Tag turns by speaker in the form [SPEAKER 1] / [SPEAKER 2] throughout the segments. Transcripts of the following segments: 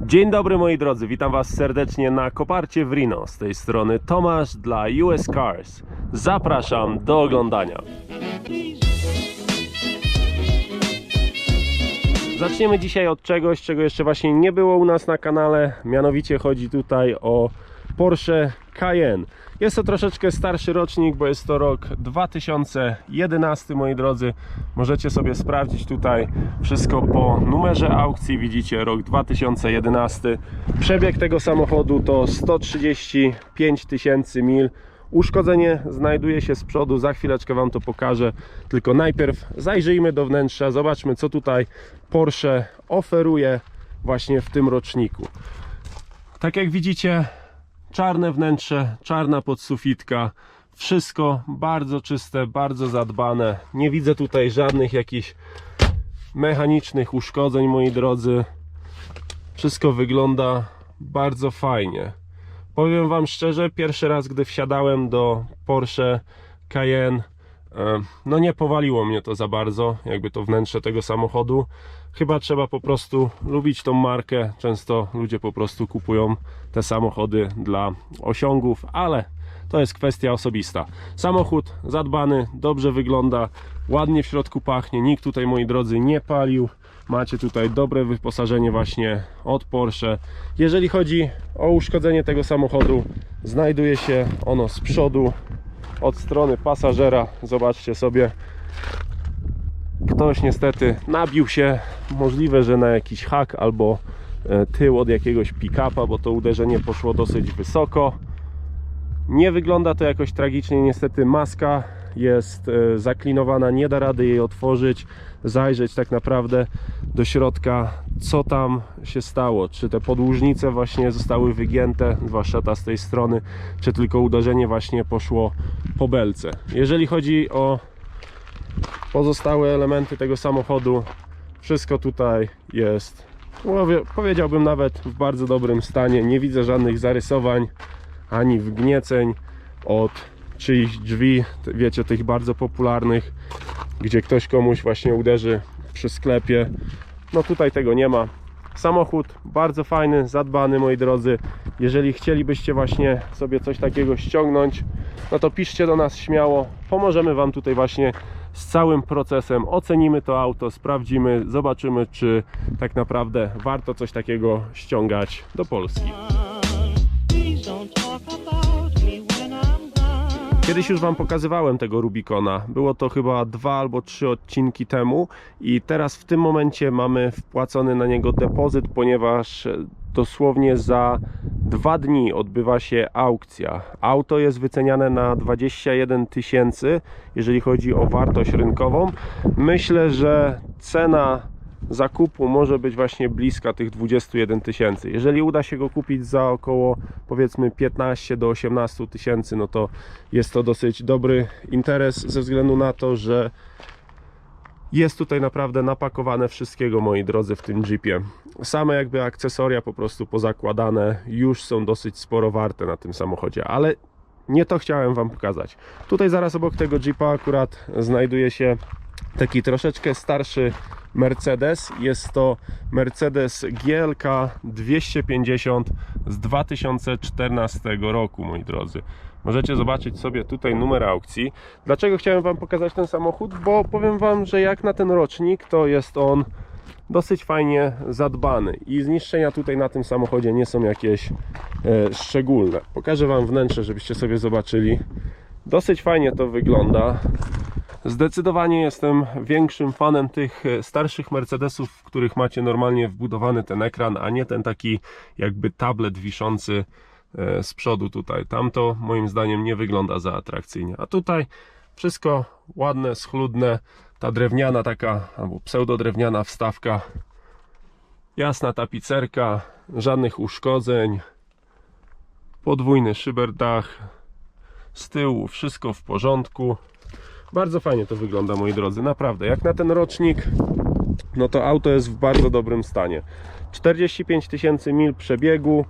[SPEAKER 1] Dzień dobry moi drodzy, witam Was serdecznie na Koparcie w Rino. Z tej strony Tomasz dla US Cars. Zapraszam do oglądania. Zaczniemy dzisiaj od czegoś, czego jeszcze właśnie nie było u nas na kanale. Mianowicie chodzi tutaj o Porsche Cayenne. Jest to troszeczkę starszy rocznik, bo jest to rok 2011, moi drodzy. Możecie sobie sprawdzić tutaj wszystko po numerze aukcji. Widzicie rok 2011. Przebieg tego samochodu to 135 tysięcy mil. Uszkodzenie znajduje się z przodu, za chwileczkę Wam to pokażę. Tylko najpierw zajrzyjmy do wnętrza, zobaczmy co tutaj Porsche oferuje właśnie w tym roczniku. Tak jak widzicie, czarne wnętrze, czarna podsufitka, wszystko bardzo czyste, bardzo zadbane. Nie widzę tutaj żadnych jakichś mechanicznych uszkodzeń, moi drodzy. Wszystko wygląda bardzo fajnie. Powiem Wam szczerze, pierwszy raz, gdy wsiadałem do Porsche Cayenne, no nie powaliło mnie to za bardzo, jakby to wnętrze tego samochodu. Chyba trzeba po prostu lubić tą markę. Często ludzie po prostu kupują te samochody dla osiągów, ale to jest kwestia osobista. Samochód zadbany, dobrze wygląda, ładnie w środku pachnie. Nikt tutaj, moi drodzy, nie palił. Macie tutaj dobre wyposażenie właśnie od Porsche. Jeżeli chodzi o uszkodzenie tego samochodu, znajduje się ono z przodu od strony pasażera. Zobaczcie sobie. Ktoś niestety nabił się, możliwe, że na jakiś hak albo e, tył od jakiegoś pick-upa, bo to uderzenie poszło dosyć wysoko. Nie wygląda to jakoś tragicznie, niestety maska jest e, zaklinowana, nie da rady jej otworzyć, zajrzeć tak naprawdę do środka, co tam się stało. Czy te podłużnice właśnie zostały wygięte, zwłaszcza z tej strony, czy tylko uderzenie właśnie poszło po belce. Jeżeli chodzi o pozostałe elementy tego samochodu, wszystko tutaj jest, powie- powiedziałbym nawet w bardzo dobrym stanie. Nie widzę żadnych zarysowań ani wgnieceń od czyichś drzwi, wiecie, tych bardzo popularnych, gdzie ktoś komuś właśnie uderzy przy sklepie. No tutaj tego nie ma. Samochód bardzo fajny, zadbany moi drodzy. Jeżeli chcielibyście właśnie sobie coś takiego ściągnąć, no to piszcie do nas śmiało. Pomożemy Wam tutaj właśnie z całym procesem. Ocenimy to auto, sprawdzimy, zobaczymy, czy tak naprawdę warto coś takiego ściągać do Polski. Kiedyś już Wam pokazywałem tego Rubicona. Było to chyba dwa albo trzy odcinki temu i teraz w tym momencie mamy wpłacony na niego depozyt, ponieważ dosłownie za dwa dni odbywa się aukcja. Auto jest wyceniane na 21 tysięcy, jeżeli chodzi o wartość rynkową. Myślę, że cena zakupu może być właśnie bliska tych 21 tysięcy. Jeżeli uda się go kupić za około powiedzmy 15 do 18 tysięcy, no to jest to dosyć dobry interes ze względu na to, że jest tutaj naprawdę napakowane wszystkiego, moi drodzy, w tym Jeepie. Same jakby akcesoria po prostu pozakładane już są dosyć sporo warte na tym samochodzie, ale nie to chciałem Wam pokazać. Tutaj zaraz obok tego Jeepa akurat znajduje się taki troszeczkę starszy Mercedes. Jest to Mercedes GLK 250 z 2014 roku, moi drodzy. Możecie zobaczyć sobie tutaj numer aukcji. Dlaczego chciałem Wam pokazać ten samochód? Bo powiem Wam, że jak na ten rocznik, to jest on dosyć fajnie zadbany i zniszczenia tutaj na tym samochodzie nie są jakieś e, szczególne. Pokażę Wam wnętrze, żebyście sobie zobaczyli. Dosyć fajnie to wygląda. Zdecydowanie jestem większym fanem tych e, starszych Mercedesów, w których macie normalnie wbudowany ten ekran, a nie ten taki jakby tablet wiszący z przodu tutaj. Tamto moim zdaniem nie wygląda za atrakcyjnie. A tutaj wszystko ładne, schludne. Ta drewniana taka, albo pseudodrewniana wstawka. Jasna tapicerka, żadnych uszkodzeń. Podwójny szyberdach. Z tyłu wszystko w porządku. Bardzo fajnie to wygląda, moi drodzy, naprawdę. Jak na ten rocznik, no to auto jest w bardzo dobrym stanie. 45 tysięcy mil przebiegu.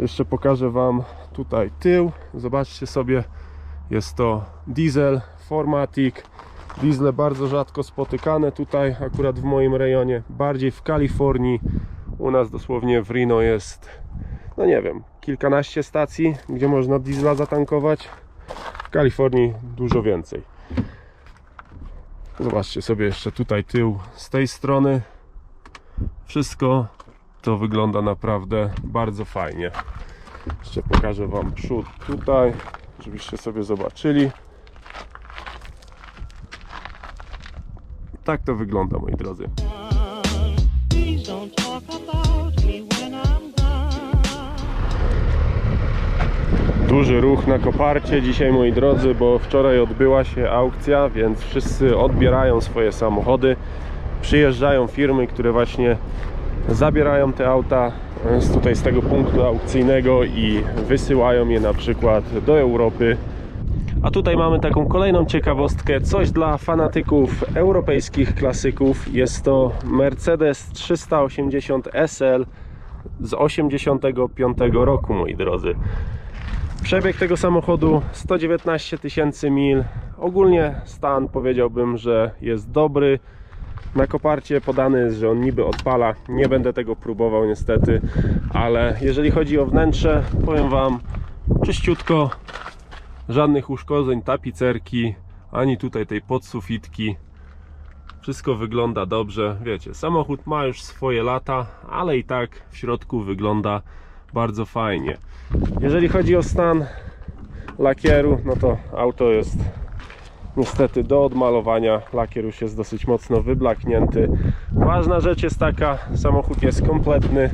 [SPEAKER 1] Jeszcze pokażę Wam tutaj tył. Zobaczcie sobie, jest to diesel Formatic. Diesle bardzo rzadko spotykane tutaj, akurat w moim rejonie, bardziej w Kalifornii. U nas dosłownie w Reno jest, no nie wiem, kilkanaście stacji, gdzie można diesla zatankować. W Kalifornii dużo więcej. Zobaczcie sobie jeszcze tutaj tył z tej strony. Wszystko to wygląda naprawdę bardzo fajnie. Jeszcze pokażę Wam przód tutaj, żebyście sobie zobaczyli. Tak to wygląda, moi drodzy. Duży ruch na koparcie dzisiaj, moi drodzy, bo wczoraj odbyła się aukcja, więc wszyscy odbierają swoje samochody. Przyjeżdżają firmy, które właśnie zabierają te auta z tutaj z tego punktu aukcyjnego i wysyłają je na przykład do Europy. A tutaj mamy taką kolejną ciekawostkę, coś dla fanatyków europejskich klasyków. Jest to Mercedes 380 SL z 85 roku, moi drodzy. Przebieg tego samochodu 119 tysięcy mil. Ogólnie stan powiedziałbym, że jest dobry. Na koparcie podany jest, że on niby odpala. Nie będę tego próbował niestety, ale jeżeli chodzi o wnętrze, powiem Wam czyściutko. Żadnych uszkodzeń, tapicerki, ani tutaj tej podsufitki. Wszystko wygląda dobrze. Wiecie, samochód ma już swoje lata, ale i tak w środku wygląda bardzo fajnie. Jeżeli chodzi o stan lakieru, no to auto jest niestety do odmalowania. Lakier już jest dosyć mocno wyblaknięty. Ważna rzecz jest taka, samochód jest kompletny.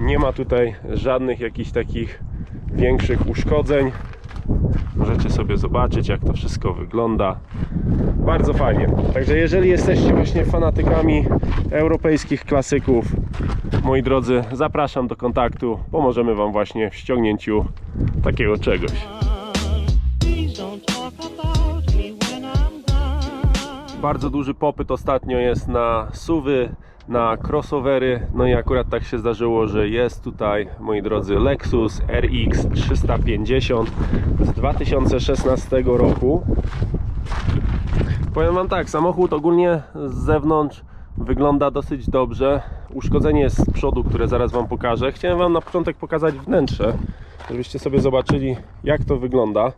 [SPEAKER 1] Nie ma tutaj żadnych jakichś takich większych uszkodzeń. Możecie sobie zobaczyć, jak to wszystko wygląda. Bardzo fajnie. Także jeżeli jesteście właśnie fanatykami europejskich klasyków, moi drodzy, zapraszam do kontaktu. Pomożemy Wam właśnie w ściągnięciu takiego czegoś. Bardzo duży popyt ostatnio jest na suwy, na crossovery. No i akurat tak się zdarzyło, że jest tutaj, moi drodzy, Lexus RX 350 z 2016 roku. Powiem Wam tak, samochód ogólnie z zewnątrz wygląda dosyć dobrze. Uszkodzenie jest z przodu, które zaraz Wam pokażę. Chciałem Wam na początek pokazać wnętrze, żebyście sobie zobaczyli, jak to wygląda.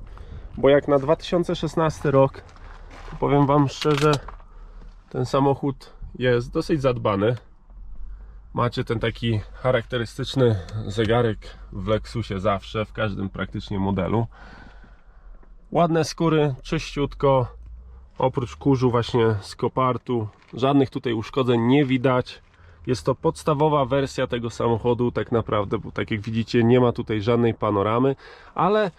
[SPEAKER 1] Bo jak na 2016 rok, powiem Wam szczerze, ten samochód jest dosyć zadbany. Macie ten taki charakterystyczny zegarek w Lexusie zawsze, w każdym praktycznie modelu. Ładne skóry, czyściutko. Oprócz kurzu właśnie z kopartu, żadnych tutaj uszkodzeń nie widać. Jest to podstawowa wersja tego samochodu tak naprawdę, bo tak jak widzicie nie ma tutaj żadnej panoramy, ale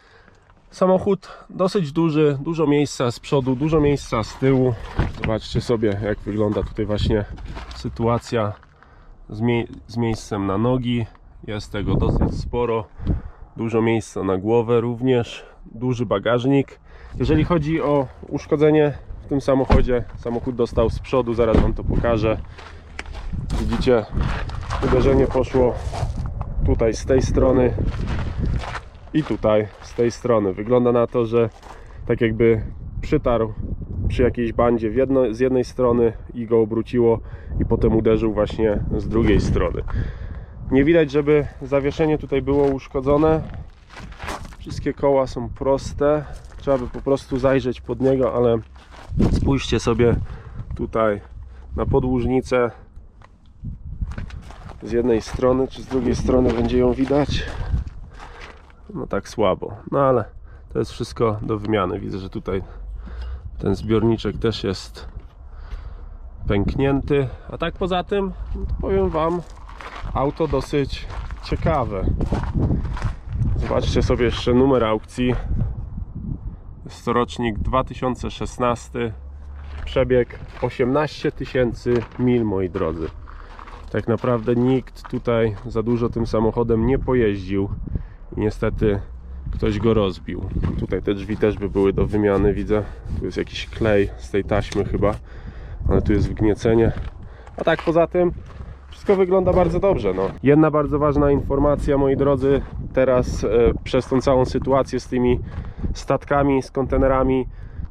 [SPEAKER 1] samochód dosyć duży, dużo miejsca z przodu, dużo miejsca z tyłu. Zobaczcie sobie jak wygląda tutaj właśnie sytuacja z, mie- z miejscem na nogi. Jest tego dosyć sporo. Dużo miejsca na głowę również, duży bagażnik. Jeżeli chodzi o uszkodzenie w tym samochodzie, samochód dostał z przodu, zaraz Wam to pokażę. Widzicie, uderzenie poszło tutaj z tej strony i tutaj z tej strony. Wygląda na to, że tak jakby przytarł przy jakiejś bandzie jedno, z jednej strony i go obróciło i potem uderzył właśnie z drugiej strony. Nie widać, żeby zawieszenie tutaj było uszkodzone. Wszystkie koła są proste. Trzeba by po prostu zajrzeć pod niego, ale spójrzcie sobie tutaj na podłużnicę. Z jednej strony czy z drugiej strony będzie ją widać. No tak słabo. No ale to jest wszystko do wymiany. Widzę, że tutaj ten zbiorniczek też jest pęknięty. A tak poza tym, no powiem Wam, auto dosyć ciekawe. Zobaczcie sobie jeszcze numer aukcji. Jest to rocznik 2016. Przebieg 18 tysięcy mil, moi drodzy. Tak naprawdę nikt tutaj za dużo tym samochodem nie pojeździł niestety ktoś go rozbił. Tutaj te drzwi też by były do wymiany, widzę. Tu jest jakiś klej z tej taśmy chyba, ale tu jest wgniecenie. A tak poza tym wszystko wygląda bardzo dobrze. No. Jedna bardzo ważna informacja, moi drodzy, teraz e, przez tą całą sytuację z tymi statkami, z kontenerami,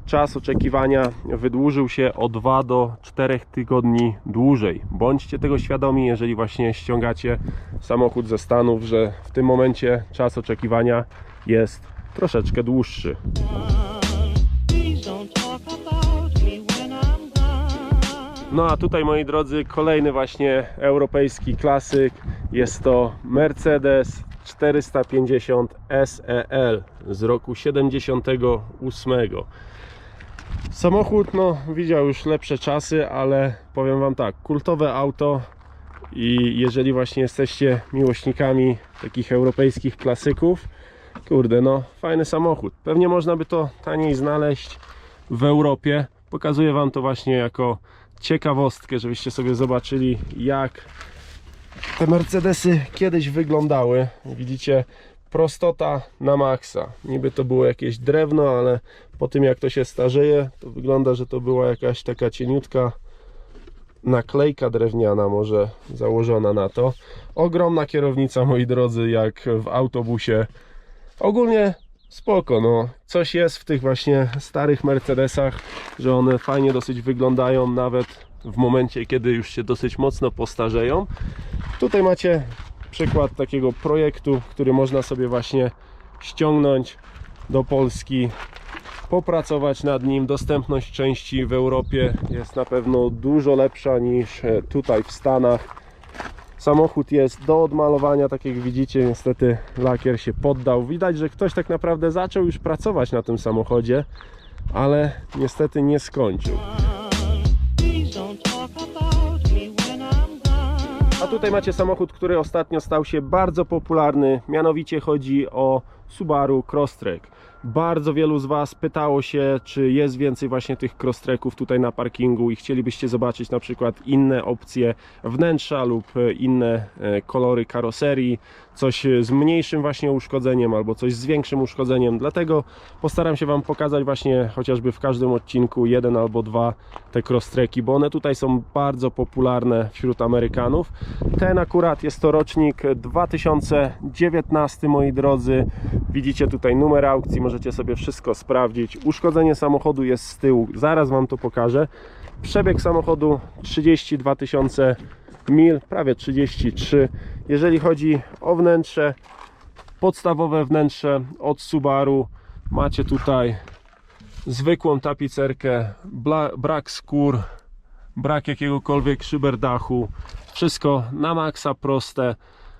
[SPEAKER 1] czas oczekiwania wydłużył się o 2 do 4 tygodni dłużej. Bądźcie tego świadomi, jeżeli właśnie ściągacie samochód ze Stanów, że w tym momencie czas oczekiwania jest troszeczkę dłuższy. No a tutaj moi drodzy kolejny właśnie europejski klasyk jest to Mercedes 450 SEL z roku 78 Samochód no widział już lepsze czasy, ale powiem wam tak, kultowe auto i jeżeli właśnie jesteście miłośnikami takich europejskich klasyków, kurde no fajny samochód. Pewnie można by to taniej znaleźć w Europie. Pokazuję Wam to właśnie jako ciekawostkę, żebyście sobie zobaczyli jak te Mercedesy kiedyś wyglądały. Widzicie, prostota na maksa. Niby to było jakieś drewno, ale po tym jak to się starzeje, to wygląda, że to była jakaś taka cieniutka naklejka drewniana może założona na to. Ogromna kierownica, moi drodzy, jak w autobusie. Ogólnie spoko, no. Coś jest w tych właśnie starych Mercedesach, że one fajnie dosyć wyglądają, nawet w momencie, kiedy już się dosyć mocno postarzeją. Tutaj macie przykład takiego projektu, który można sobie właśnie ściągnąć do Polski, popracować nad nim. Dostępność części w Europie jest na pewno dużo lepsza niż e, tutaj w Stanach. Samochód jest do odmalowania, tak jak widzicie, niestety lakier się poddał. Widać, że ktoś tak naprawdę zaczął już pracować na tym samochodzie, ale niestety nie skończył. A tutaj macie samochód, który ostatnio stał się bardzo popularny, mianowicie chodzi o Subaru Crosstrek. Bardzo wielu z Was pytało się, czy jest więcej właśnie tych crosstreków tutaj na parkingu i chcielibyście zobaczyć na przykład inne opcje wnętrza lub e, inne e, kolory karoserii, coś e, z mniejszym właśnie uszkodzeniem albo coś z większym uszkodzeniem. Dlatego postaram się Wam pokazać właśnie chociażby w każdym odcinku jeden albo dwa te crosstreki, bo one tutaj są bardzo popularne wśród Amerykanów. Ten akurat jest to rocznik 2019, moi drodzy. Widzicie tutaj numer aukcji, możecie sobie wszystko sprawdzić. Uszkodzenie samochodu jest z tyłu, zaraz Wam to pokażę. Przebieg samochodu 32 tysiące mil, prawie 33. Jeżeli chodzi o wnętrze, podstawowe wnętrze od Subaru, macie tutaj zwykłą tapicerkę, brak skór, brak jakiegokolwiek szyberdachu, wszystko na maksa proste.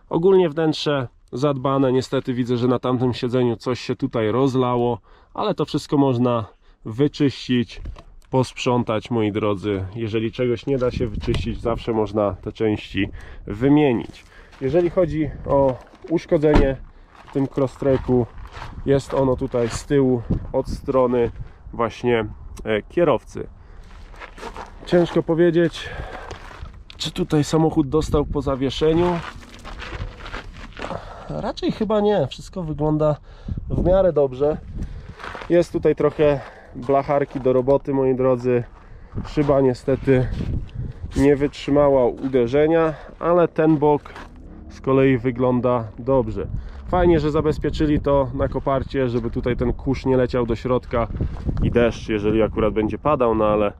[SPEAKER 1] Ogólnie wnętrze zadbane, niestety widzę, że na tamtym siedzeniu coś się tutaj rozlało, ale to wszystko można wyczyścić, posprzątać, moi drodzy. Jeżeli czegoś nie da się wyczyścić, zawsze można te części wymienić. Jeżeli chodzi o uszkodzenie w tym crosstreku, jest ono tutaj z tyłu od strony właśnie e, kierowcy. Ciężko powiedzieć, czy tutaj samochód dostał po zawieszeniu. Raczej chyba nie. Wszystko wygląda w miarę dobrze. Jest tutaj trochę blacharki do roboty, moi drodzy. Szyba niestety nie wytrzymała uderzenia, ale ten bok z kolei wygląda dobrze. Fajnie, że zabezpieczyli to na koparcie, żeby tutaj ten kurz nie leciał do środka i deszcz, jeżeli akurat będzie padał, no ale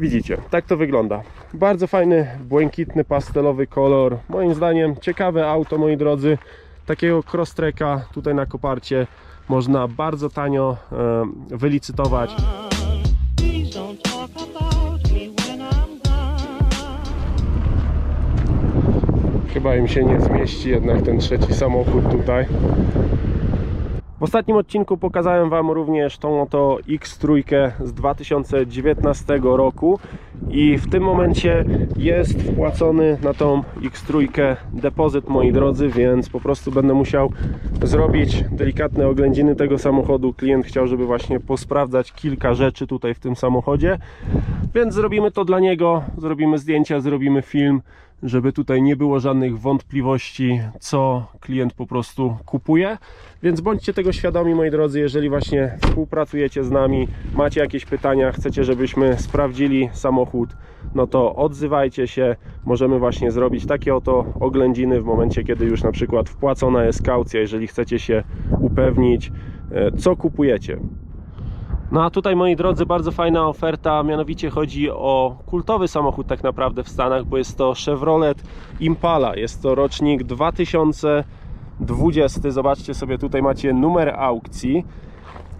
[SPEAKER 1] widzicie, tak to wygląda. Bardzo fajny, błękitny, pastelowy kolor. Moim zdaniem ciekawe auto, moi drodzy. Takiego crosstreka tutaj na koparcie można bardzo tanio e, wylicytować. Chyba im się nie zmieści jednak ten trzeci samochód tutaj. W ostatnim odcinku pokazałem Wam również tą oto X3 z 2019 roku i w tym momencie jest wpłacony na tą X3 depozyt moi drodzy, więc po prostu będę musiał zrobić delikatne oględziny tego samochodu. Klient chciał, żeby właśnie posprawdzać kilka rzeczy tutaj w tym samochodzie, więc zrobimy to dla niego, zrobimy zdjęcia, zrobimy film, żeby tutaj nie było żadnych wątpliwości, co klient po prostu kupuje. Więc bądźcie tego świadomi, moi drodzy, jeżeli właśnie współpracujecie z nami, macie jakieś pytania, chcecie, żebyśmy sprawdzili samochód, no to odzywajcie się. Możemy właśnie zrobić takie oto oględziny w momencie, kiedy już na przykład wpłacona jest kaucja, jeżeli chcecie się upewnić, e, co kupujecie. No a tutaj moi drodzy, bardzo fajna oferta, mianowicie chodzi o kultowy samochód tak naprawdę w Stanach, bo jest to Chevrolet Impala, jest to rocznik 2020, zobaczcie sobie tutaj macie numer aukcji.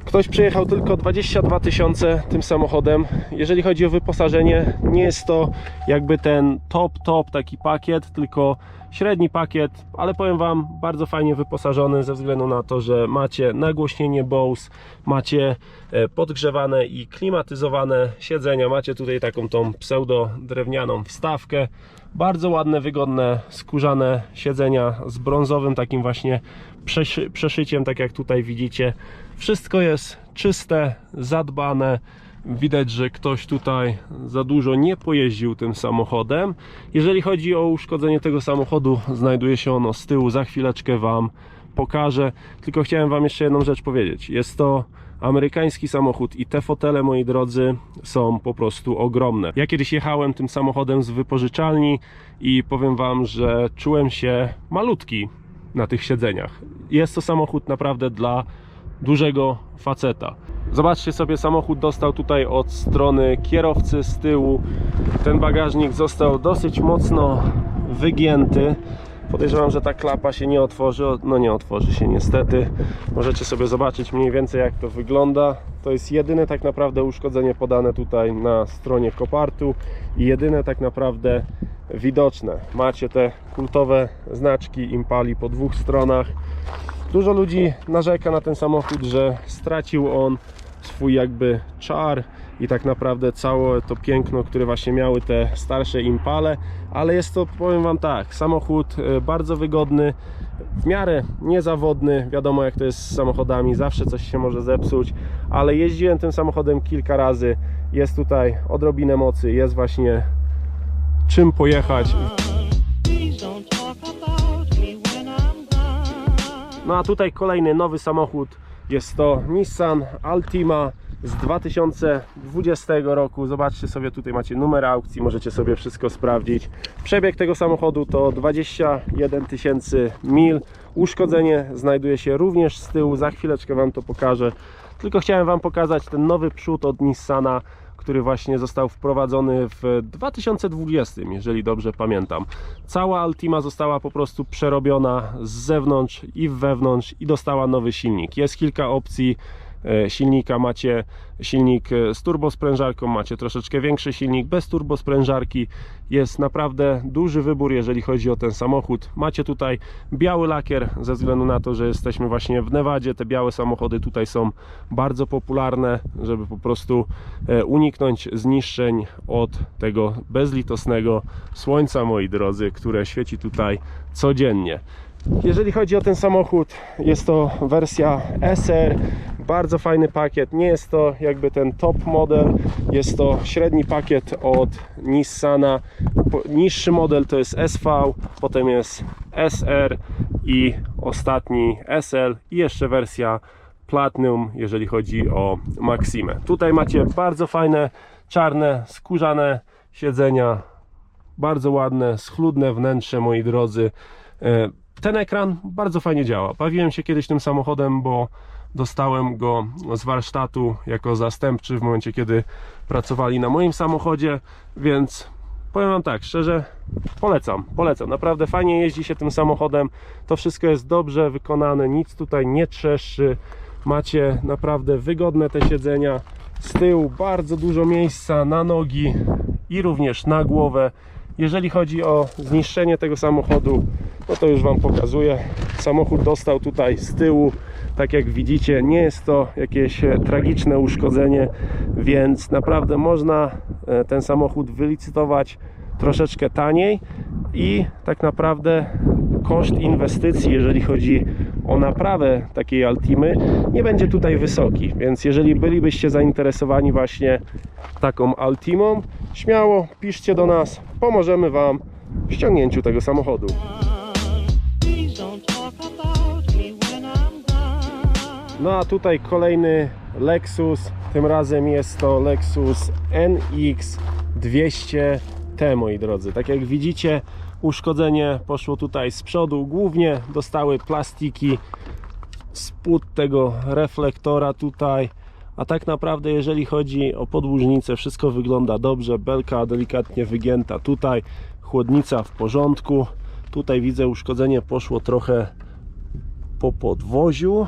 [SPEAKER 1] Ktoś przejechał tylko 22 tysiące tym samochodem. Jeżeli chodzi o wyposażenie, nie jest to jakby ten top, top taki pakiet, tylko średni pakiet, ale powiem Wam, bardzo fajnie wyposażony ze względu na to, że macie nagłośnienie Bose, macie e, podgrzewane i klimatyzowane siedzenia, macie tutaj taką tą pseudo drewnianą wstawkę, bardzo ładne, wygodne, skórzane siedzenia z brązowym takim właśnie przeszy przeszyciem, tak jak tutaj widzicie. Wszystko jest czyste, zadbane. Widać, że ktoś tutaj za dużo nie pojeździł tym samochodem. Jeżeli chodzi o uszkodzenie tego samochodu, znajduje się ono z tyłu. Za chwileczkę Wam pokażę. Tylko chciałem Wam jeszcze jedną rzecz powiedzieć. Jest to amerykański samochód i te fotele, moi drodzy, są po prostu ogromne. Ja kiedyś jechałem tym samochodem z wypożyczalni i powiem Wam, że czułem się malutki na tych siedzeniach. Jest to samochód naprawdę dla dużego faceta. Zobaczcie sobie, samochód dostał tutaj od strony kierowcy z tyłu. Ten bagażnik został dosyć mocno wygięty. Podejrzewam, że ta klapa się nie otworzy. No nie otworzy się niestety. Możecie sobie zobaczyć mniej więcej jak to wygląda. To jest jedyne tak naprawdę uszkodzenie podane tutaj na stronie kopartu i jedyne tak naprawdę widoczne. Macie te kultowe znaczki Impali po dwóch stronach. Dużo ludzi narzeka na ten samochód, że stracił on swój jakby czar i tak naprawdę całe to piękno, które właśnie miały te starsze Impale, ale jest to, powiem Wam tak, samochód e, bardzo wygodny, w miarę niezawodny, wiadomo jak to jest z samochodami, zawsze coś się może zepsuć, ale jeździłem tym samochodem kilka razy, jest tutaj odrobinę mocy, jest właśnie czym pojechać. No a tutaj kolejny nowy samochód. Jest to Nissan Altima z 2020 roku. Zobaczcie sobie, tutaj macie numer aukcji, możecie sobie wszystko sprawdzić. Przebieg tego samochodu to 21 tysięcy mil. Uszkodzenie znajduje się również z tyłu. Za chwileczkę Wam to pokażę. Tylko chciałem Wam pokazać ten nowy przód od Nissana, który właśnie został wprowadzony w 2020, jeżeli dobrze pamiętam. Cała Altima została po prostu przerobiona z zewnątrz i wewnątrz i dostała nowy silnik. Jest kilka opcji silnika. Macie silnik e, z turbosprężarką, macie troszeczkę większy silnik bez turbosprężarki. Jest naprawdę duży wybór, jeżeli chodzi o ten samochód. Macie tutaj biały lakier, ze względu na to, że jesteśmy właśnie w Nevadzie. Te białe samochody tutaj są bardzo popularne, żeby po prostu e, uniknąć zniszczeń od tego bezlitosnego słońca, moi drodzy, które świeci tutaj codziennie. Jeżeli chodzi o ten samochód, jest to wersja SR, bardzo fajny pakiet. Nie jest to jakby ten top model, jest to średni pakiet od Nissana. Niższy model to jest SV, potem jest SR i ostatni SL i jeszcze wersja Platinum, jeżeli chodzi o Maximę. Tutaj macie bardzo fajne, czarne, skórzane siedzenia, bardzo ładne, schludne wnętrze, moi drodzy. Ten ekran bardzo fajnie działa. Bawiłem się kiedyś tym samochodem, bo dostałem go z warsztatu jako zastępczy w momencie, kiedy pracowali na moim samochodzie, więc powiem Wam tak, szczerze, polecam, polecam. Naprawdę fajnie jeździ się tym samochodem. To wszystko jest dobrze wykonane, nic tutaj nie trzeszczy. Macie naprawdę wygodne te siedzenia. Z tyłu bardzo dużo miejsca na nogi i również na głowę. Jeżeli chodzi o zniszczenie tego samochodu, no to już Wam pokazuję. Samochód dostał tutaj z tyłu, tak jak widzicie, nie jest to jakieś e, tragiczne uszkodzenie, więc naprawdę można e, ten samochód wylicytować troszeczkę taniej i tak naprawdę koszt inwestycji, jeżeli chodzi o naprawę takiej Altimy, nie będzie tutaj wysoki. Więc jeżeli bylibyście zainteresowani właśnie taką Altimą, śmiało piszcie do nas, pomożemy Wam w ściągnięciu tego samochodu. No a tutaj kolejny Lexus, tym razem jest to Lexus NX 200T moi drodzy. Tak jak widzicie uszkodzenie poszło tutaj z przodu, głównie dostały plastiki spód tego reflektora tutaj, A tak naprawdę, jeżeli chodzi o podłużnicę, wszystko wygląda dobrze. Belka delikatnie wygięta tutaj, chłodnica w porządku. Tutaj widzę uszkodzenie poszło trochę po podwoziu.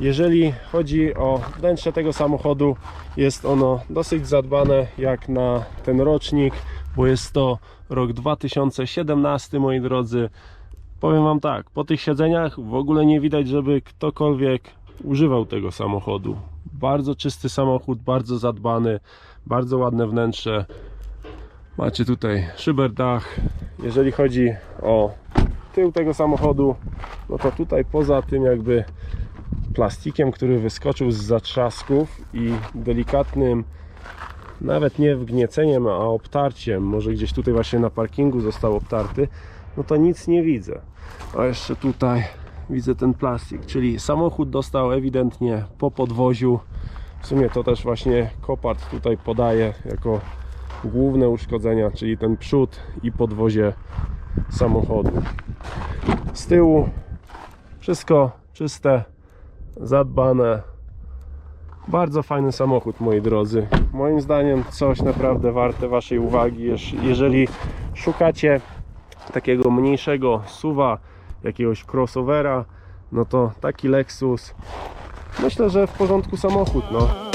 [SPEAKER 1] Jeżeli chodzi o wnętrze tego samochodu, jest ono dosyć zadbane jak na ten rocznik, bo jest to rok 2017, moi drodzy. Powiem Wam tak, po tych siedzeniach w ogóle nie widać, żeby ktokolwiek używał tego samochodu. Bardzo czysty samochód, bardzo zadbany, bardzo ładne wnętrze. Macie tutaj szyberdach. Jeżeli chodzi o tył tego samochodu, no to tutaj poza tym jakby plastikiem, który wyskoczył z zatrzasków i delikatnym, nawet nie wgnieceniem, a obtarciem, może gdzieś tutaj właśnie na parkingu został obtarty, no to nic nie widzę. A jeszcze tutaj widzę ten plastik, czyli samochód dostał ewidentnie po podwoziu. W sumie to też właśnie Kopart tutaj podaje jako główne uszkodzenia, czyli ten przód i podwozie samochodu. Z tyłu wszystko czyste, zadbane. Bardzo fajny samochód, moi drodzy. Moim zdaniem coś naprawdę warte Waszej uwagi. Jeż- Jeżeli szukacie takiego mniejszego suwa, jakiegoś crossovera, no to taki Lexus myślę, że w porządku samochód. No.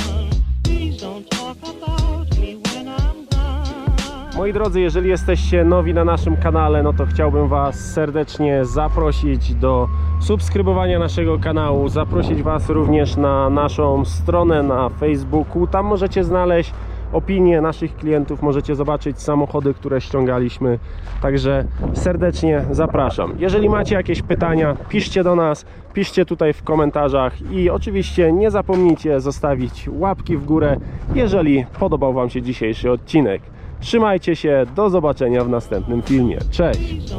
[SPEAKER 1] Moi drodzy, jeżeli jesteście nowi na naszym kanale, no to chciałbym Was serdecznie zaprosić do subskrybowania naszego kanału, zaprosić Was również na naszą stronę na Facebooku. Tam możecie znaleźć opinie naszych klientów, możecie zobaczyć samochody, które ściągaliśmy. Także serdecznie zapraszam. Jeżeli macie jakieś pytania, piszcie do nas, piszcie tutaj w komentarzach i oczywiście nie zapomnijcie zostawić łapki w górę, jeżeli podobał Wam się dzisiejszy odcinek. Trzymajcie się, do zobaczenia w następnym filmie. Cześć!